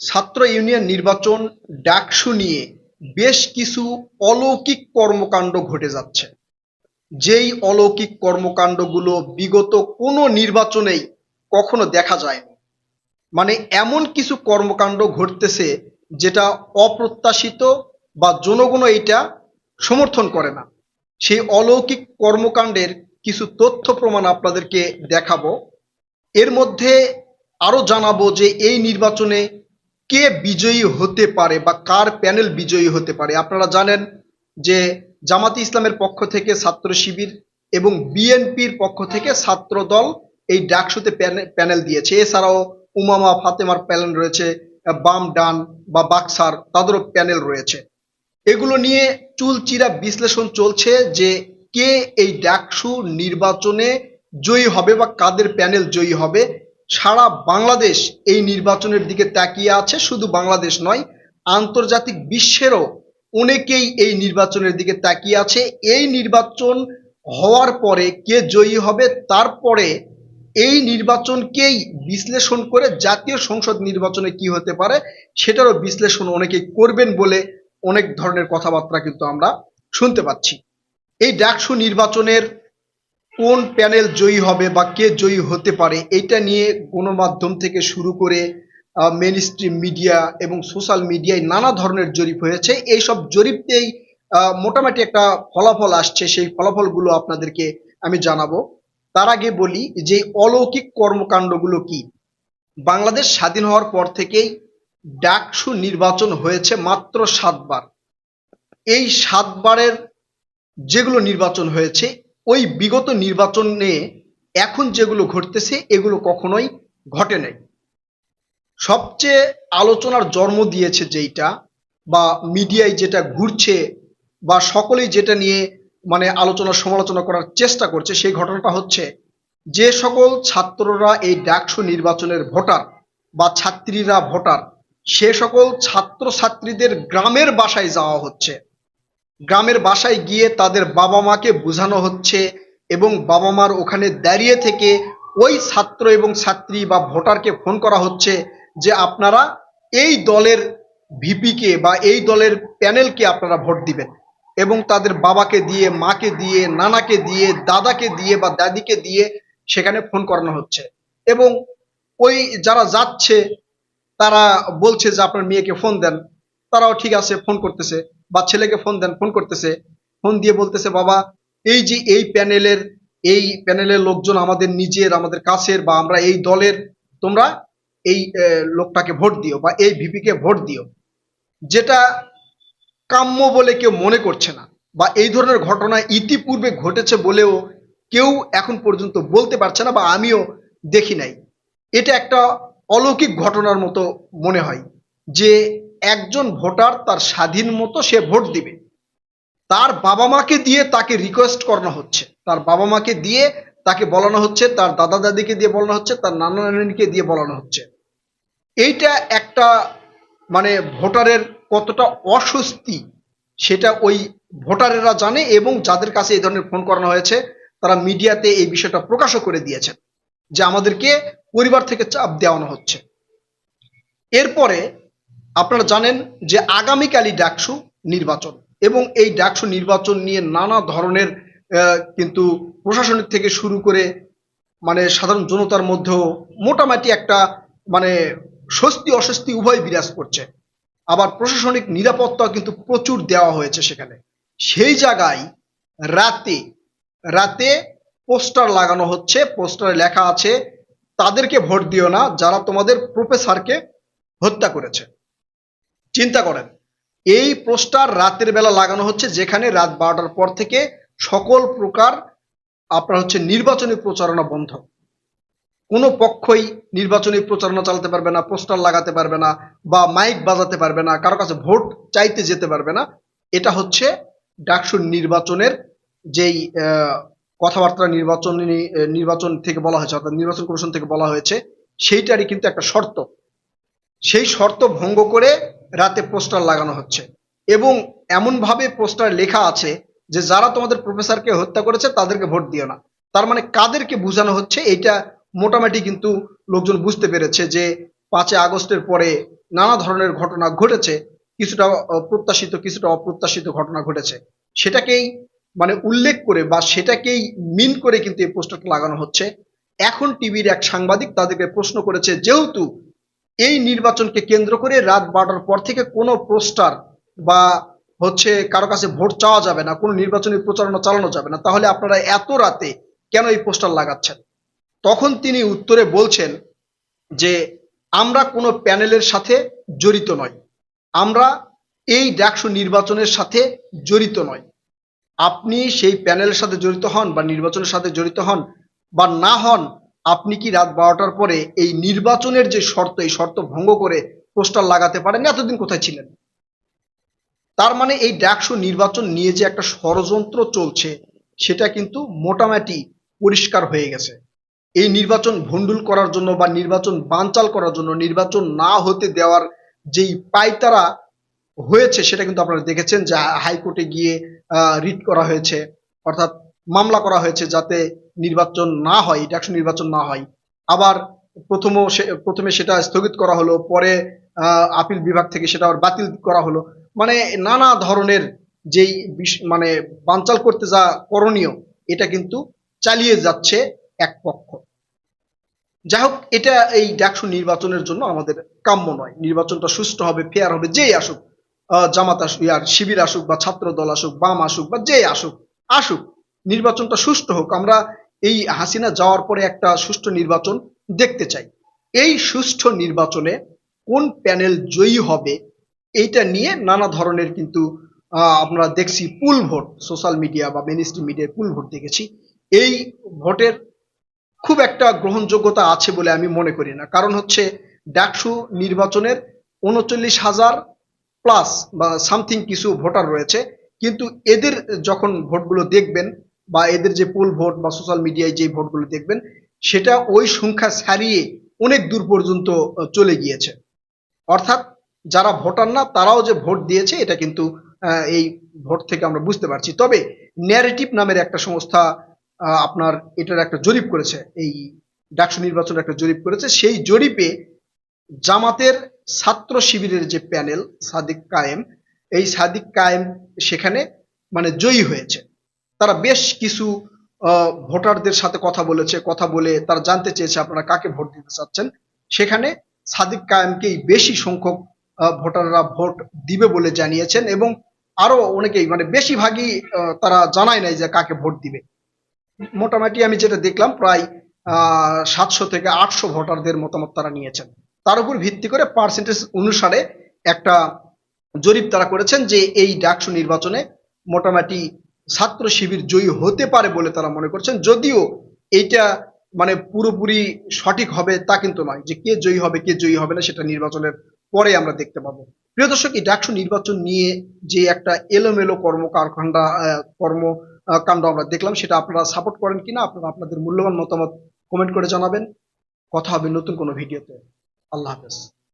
ছাত্র ইউনিয়ন নির্বাচন ডাকসু নিয়ে বেশ কিছু অলৌকিক কর্মকাণ্ড ঘটে যাচ্ছে। যেই অলৌকিক কর্মকাণ্ডগুলো বিগত কোনো নির্বাচনেই কখনো দেখা যায়নি। মানে এমন কিছু কর্মকাণ্ড ঘটতেছে যেটা অপ্রত্যাশিত বা জনগণ এটা সমর্থন করে না। সেই অলৌকিক কর্মকাণ্ডের কিছু তথ্য প্রমাণ আপনাদেরকে দেখাবো। এর মধ্যে আরও জানাব যে এই নির্বাচনে কে বিজয়ী হতে পারে বা কার প্যানেল বিজয়ী হতে পারে? আপনারা জানেন যে জামাতি ইসলামের পক্ষ থেকে ছাত্র শিবির এবং বিএনপির পক্ষ থেকে ছাত্র দল এই ডাকসুতে প্যানে- প্যানেল দিয়েছে। এছাড়াও উমামা ফাতেমার প্যানেল রয়েছে, বাম ডান বা বাক্সার তাদেরও প্যানেল রয়েছে। এগুলো নিয়ে চুলচিরা বিশ্লেষণ চলছে যে কে এই ডাকসু নির্বাচনে জয়ী হবে বা কাদের প্যানেল জয়ী হবে। সারা বাংলাদেশ এই নির্বাচনের দিকে তাকিয়ে আছে, শুধু বাংলাদেশ নয়, আন্তর্জাতিক বিশ্বেরও অনেকেই এই নির্বাচনের দিকে তাকিয়ে আছে। এই নির্বাচন হওয়ার পরে কে জয়ী হবে, তারপরে এই নির্বাচনকেই বিশ্লেষণ করে জাতীয় সংসদ নির্বাচনে কি হতে পারে, সেটারও বিশ্লেষণ অনেকেই করবেন বলে অনেক ধরনের কথাবার্তা কিন্তু আমরা শুনতে পাচ্ছি। এই ডাকসু নির্বাচনের কোন প্যানেল জয়ী হবে বা কে জয়ী হতে পারে এটা নিয়ে গণমাধ্যম থেকে শুরু করে মেন স্ট্রিম মিডিয়া এবং সোশ্যাল মিডিয়ায় নানা ধরনের জরিপ হয়েছে। এইসব জরিপতেই মোটামুটি একটা ফলাফল আসছে। সেই ফলাফলগুলো আপনাদেরকে আমি জানাব। তার আগে বলি যে, অলৌকিক কর্মকাণ্ডগুলো কি? বাংলাদেশ স্বাধীন হওয়ার পর থেকেই ডাকসু নির্বাচন হয়েছে মাত্র সাতবার। এই সাতবারের যেগুলো নির্বাচন হয়েছে ওই বিগত নির্বাচনে এখন যেগুলো ঘটতেছে, এগুলো কখনোই ঘটে নাই। সবচেয়ে আলোচনার জন্ম দিয়েছে যেইটা বা মিডিয়ায় যেটা ঘুরছে বা সকলেই যেটা নিয়ে মানে আলোচনা সমালোচনা করার চেষ্টা করছে, সেই ঘটনাটা হচ্ছে যে সকল ছাত্ররা এই ডাকসু নির্বাচনের ভোটার বা ছাত্রীরা ভোটার, সে সকল ছাত্র ছাত্রীদের গ্রামের বাসায় যাওয়া হচ্ছে। গ্রামের বাসায় গিয়ে তাদের বাবা মাকে বোঝানো হচ্ছে এবং বাবা মার ওখানে দাঁড়িয়ে থেকে ওই ছাত্র এবং ছাত্রী বা ভোটারকে ফোন করা হচ্ছে যে আপনারা এই দলের ভিপিকে বা এই দলের প্যানেলকে আপনারা ভোট দিবেন এবং তাদের বাবাকে দিয়ে, মাকে দিয়ে, নানাকে দিয়ে, দাদাকে দিয়ে বা দাদিকে দিয়ে সেখানে ফোন করানো হচ্ছে এবং ওই যারা যাচ্ছে তারা বলছে যে আপনার মেয়েকে ফোন দেন, তারাও ঠিক আছে, ফোন করতেছে। বা ছেলেকে ফোন দেন ফোন করতেছে। ফোন দিয়ে বলতেছে, বাবা, এই যে এই প্যানেলের এই প্যানেলের লোকজন আমাদের নিজের, আমাদের কাছের বা আমরা এই দলের, তোমরা এই লোকটাকে ভোট দিও বা এই ভিপিকে ভোট দিও। যেটা কাম্য বলে কেউ মনে করছে না বা এই ধরনের ঘটনা ইতিপূর্বে ঘটেছে বলেও কেউ এখন পর্যন্ত বলতে পারছে না বা আমিও দেখি নাই। এটা একটা অলৌকিক ঘটনার মতো মনে হয় যে একজন ভোটার তার স্বাধীন মতো সে ভোট দিবে। তার বাবা মাকে দিয়ে তাকে রিকোয়েস্ট করানো হচ্ছে। তার বাবা মাকে দিয়ে তাকে বলানো হচ্ছে, তার দাদা দাদিকে দিয়ে বলানো হচ্ছে, তার নানা নানিকে দিয়ে বলানো হচ্ছে। এইটা একটা মানে ভোটারের কতটা অস্বস্তি, সেটা ওই ভোটারেরা জানে এবং যাদের কাছে এই ধরনের ফোন করানো হয়েছে, তারা মিডিয়াতে এই বিষয়টা প্রকাশও করে দিয়েছেন যে আমাদেরকে পরিবার থেকে চাপ দেওয়ানো হচ্ছে। এরপরে আপনারা জানেন যে আগামীকালই ডাকসু নির্বাচন এবং এই ডাকসু নির্বাচন নিয়ে নানা ধরনের কিন্তু প্রশাসনিক থেকে শুরু করে মানে সাধারণ জনতার মধ্যেও মোটামুটি একটা মানে স্বস্তি অস্বস্তি উভয় বিরাজ করছে। আবার প্রশাসনিক নিরাপত্তা কিন্তু প্রচুর দেওয়া হয়েছে সেখানে। সেই জায়গায় রাতে রাতে পোস্টার লাগানো হচ্ছে, পোস্টারে লেখা আছে, তাদেরকে ভোট দিও না, যারা তোমাদের প্রফেসরকে হত্যা করেছে। চিন্তা করেন। এই পোস্টার রাতের বেলা লাগানো হচ্ছে, যেখানে রাত বারোটার পর থেকে সকল প্রকার আপনার হচ্ছে নির্বাচনী প্রচারণা বন্ধ। কোনো পক্ষই নির্বাচনী প্রচারণা চালাতে পারবে না, পোস্টার লাগাতে পারবে না, বা মাইক বাজাতে পারবে না, কারও কাছে ভোট চাইতে যেতে পারবে না। এটা হচ্ছে ডাকসুর নির্বাচনের যেই কথাবার্তা নির্বাচনী, নির্বাচন থেকে বলা হয়েছে, অর্থাৎ নির্বাচন কমিশন থেকে বলা হয়েছে, সেইটারই কিন্তু একটা শর্ত। সেই শর্ত ভঙ্গ করে রাতে পোস্টার লাগানো হচ্ছে। এবং এমনভাবে পোস্টার লেখা আছে যে যারা তোমাদের প্রফেসরকে হত্যা করেছে তাদেরকে ভোট দিও না। তার মানে কাদেরকে বোঝানো হচ্ছে এটা মোটামুটি কিন্তু লোকজন বুঝতে পেরেছে যে পাঁচে আগস্টের পরে নানা ধরনের ঘটনা ঘটেছে, কিছুটা প্রত্যাশিত কিছুটা অপ্রত্যাশিত ঘটনা ঘটেছে। সেটাকেই মানে উল্লেখ করে বা সেটাকেই মিন করে কিন্তু এই পোস্টারটা লাগানো হচ্ছে। এখন টিভির এক সাংবাদিক তাদেরকে প্রশ্ন করেছে, যেহেতু এই নির্বাচনকে কেন্দ্র করে রাত বারোটার পর থেকে কোনো পোস্টার বা হচ্ছে কারও কাছে ভোট চাওয়া যাবে না, কোনো নির্বাচনী প্রচারণা চালানো যাবে না। তাহলে আপনারা এত রাতে কেন এই পোস্টার লাগাচ্ছেন? তখন তিনি উত্তরে বলছেন যে, আমরা কোনো প্যানেলের সাথে জড়িত নয় আমরা এই ডাকসু নির্বাচনের সাথে জড়িত নয় আপনি সেই প্যানেলের সাথে জড়িত হন বা নির্বাচনের সাথে জড়িত হন বা না হন আপনি কি রাত বারোটার পরে এই নির্বাচনের যে শর্ত, এই শর্ত ভঙ্গ করে পোস্টার লাগাতে পারেন এতদিন কোথায় ছিলেন? তার মানে এই ডাকসু নির্বাচন নিয়ে যে একটা ষড়যন্ত্র চলছে, সেটা কিন্তু মোটামুটি পরিষ্কার হয়ে গেছে। এই নির্বাচন ভণ্ডুল করার জন্য বা নির্বাচন বানচাল করার জন্য, নির্বাচন না হতে দেওয়ার যেই পাইতারা হয়েছে, সেটা কিন্তু আপনারা দেখেছেন যে হাইকোর্টে গিয়ে রিট করা হয়েছে, অর্থাৎ মামলা করা হয়েছে যাতে নির্বাচন না হয় ডাকসু নির্বাচন না হয়। আবার প্রথম প্রথমে সেটা স্থগিত করা হলো, পরে আপিল বিভাগ থেকে সেটা আবার বাতিল করা হলো। মানে নানা ধরনের যেই মানে বানচাল করতে যা করণীয়, এটা কিন্তু চালিয়ে যাচ্ছে এক পক্ষ। যাই হোক, এটা এই ডাকসু নির্বাচনের জন্য আমাদের কাম্য নয়। নির্বাচনটা সুষ্ঠু হবে ফেয়ার হবে, যেই আসুক জামাত আসুক, ইয়ার শিবির আসুক, বা ছাত্র দল আসুক, বাম আসুক, বা যেই আসুক আসুক। নির্বাচনটা সুষ্ঠু হোক। আমরা এই হাসিনা যাওয়ার পরে একটা সুষ্ঠু নির্বাচন দেখতে চাই। এই সুষ্ঠু নির্বাচনে কোন প্যানেল জয়ী হবে, এইটা নিয়ে নানা ধরনের কিন্তু আমরা দেখছি পুল ভোট, সোশ্যাল মিডিয়া বা মেন স্ট্রিম মিডিয়ায় পুল ভোট দেখেছি। এই ভোটের খুব একটা গ্রহণযোগ্যতা আছে বলে আমি মনে করি না। কারণ হচ্ছে ডাকসু নির্বাচনের উনচল্লিশ হাজার প্লাস বা সামথিং কিছু ভোটার রয়েছে। কিন্তু এদের যখন ভোটগুলো দেখবেন বা এদের যে পোল ভোট বা সোশ্যাল মিডিয়ায় যে ভোটগুলো দেখবেন, সেটা ওই সংখ্যা ছাড়িয়ে অনেক দূর পর্যন্ত চলে গিয়েছে। অর্থাৎ যারা ভোটার না, তারাও যে ভোট দিয়েছে, এটা কিন্তু এই ভোট থেকে আমরা বুঝতে পারছি। তবে ন্যারেটিভ নামের একটা সংস্থা আপনার এটার একটা জরিপ করেছে, এই ডাকসু নির্বাচনের একটা জরিপ করেছে। সেই জরিপে জামাতের ছাত্র শিবিরের যে প্যানেল সাদিক কায়েম, এই সাদিক কায়েম সেখানে মানে জয়ী হয়েছে। তারা বেশ কিছু ভোটারদের সাথে কথা বলেছে, কথা বলে তারা জানতে চেয়েছে আপনারা কাকে ভোট দিতে চাচ্ছেন। সেখানে সাদিক কায়েমকেই বেশি সংখ্যক ভোটাররা ভোট দিবে বলে জানিয়েছেন এবং আরও অনেকেই মানে বেশিরভাগই তারা জানায় নাই যে কাকে ভোট দিবে। মোটামুটি আমি যেটা দেখলাম প্রায় সাতশো থেকে আটশো ভোটারদের মতামত তারা নিয়েছেন। তার উপর ভিত্তি করে পার্সেন্টেজ অনুসারে একটা জরিপ তারা করেছেন যে এই ডাকসু নির্বাচনে মোটামুটি ছাত্র শিবির জয়ী হতে পারে বলে তারা মনে করছেন। যদিও এইটা মানে পুরোপুরি সঠিক হবে তা কিন্তু নয় যে কে জয়ী হবে কে জয়ী হবে না সেটা নির্বাচনের পরে আমরা দেখতে পাবো। প্রিয় দর্শক এই ডাকসু নির্বাচন নিয়ে যে একটা এলোমেলো কর্মকারখান্ডা আহ, কর্ম কাণ্ড আমরা দেখলাম সেটা আপনারা সাপোর্ট করেন কিনা আপনারা আপনাদের মূল্যবান মতামত কমেন্ট করে জানাবেন। কথা হবে নতুন কোনো ভিডিওতে। আল্লাহ হাফেজ।